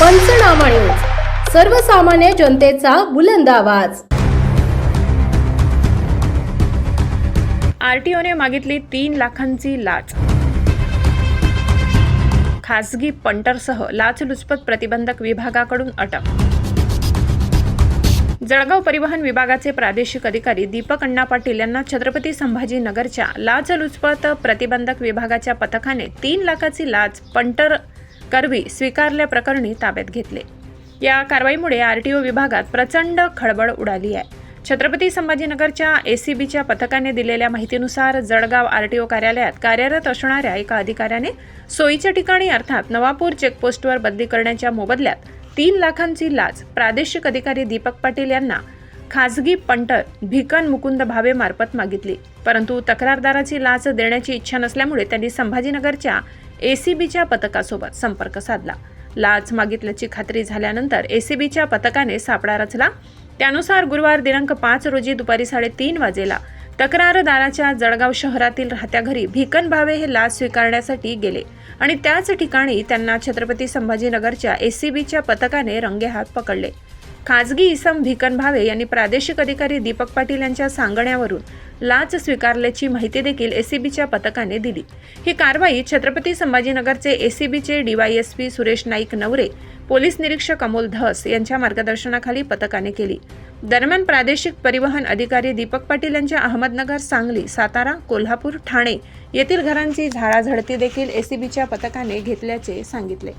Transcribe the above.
पंचनामा न्यूज. सर्वसामान्य जनतेचा बुलंद आवाज. आरटीओने मागितली तीन लाखांची लाच. खासगी पंटरसह लाचलुचपत प्रतिबंधक विभागाकडून अटक. जळगाव परिवहन विभागाचे प्रादेशिक अधिकारी दीपक अण्णा पाटील यांना छत्रपती संभाजीनगरच्या लाचलुचपत प्रतिबंधक विभागाच्या पथकाने तीन लाखाची लाच पंटर करवी स्वीकारल्याप्रकरणी ताब्यात घेतले. या कारवाईमुळे आरटीओ विभागात प्रचंड खळबळ उडाली आहे. छत्रपती संभाजीनगरच्या एसीबीच्या पथकाने दिलेल्या माहितीनुसार जळगाव आरटीओ कार्यालयात कार्यरत असणाऱ्या एका अधिकाऱ्याने सोयीच्या ठिकाणी अर्थात नवापूर चेकपोस्टवर बदली करण्याच्या मोबदल्यात तीन लाखांची लाच प्रादेशिक अधिकारी दीपक पाटील यांना खासगी पंटर भिकन मुकुंद भावे मार्फत मागितली. परंतु तक्रारदाराची लाच देण्याची इच्छा नसल्यामुळे त्यांनी संभाजीनगरच्या एसीबीच्या पथकासोबत संपर्क साधला. लाच मागितल्याची खात्री झाल्यानंतर एसीबीच्या पथकाने सापळा रचला. त्यानुसार गुरुवार दिनांक पाच रोजी दुपारी साडेतीन वाजेला तक्रारदाराच्या जळगाव शहरातील राहत्या घरी भिकन भावे हे लाच स्वीकारण्यासाठी गेले आणि त्याच ठिकाणी त्यांना छत्रपती संभाजीनगरच्या एसीबीच्या पथकाने रंगेहात पकडले. खाजगी इसम भिकन भावे यांनी प्रादेशिक अधिकारी दीपक पाटील यांच्या सांगण्यावरून लाच स्वीकारल्याची माहिती देखील एसीबीच्या पथकाने दिली. ही कारवाई छत्रपती संभाजीनगरचे एसीबीचे डीवायएसपी सुरेश नाईक नवरे पोलीस निरीक्षक अमोल धस यांच्या मार्गदर्शनाखाली पथकाने केली. दरम्यान प्रादेशिक परिवहन अधिकारी दीपक पाटील यांच्या अहमदनगर सांगली सातारा कोल्हापूर ठाणे येथील घरांची झाडाझडती देखील एसीबीच्या पथकाने घेतल्याचे सांगितले.